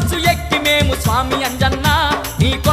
bus ఎక్కి మేము స్వామి అంజన్న నీకు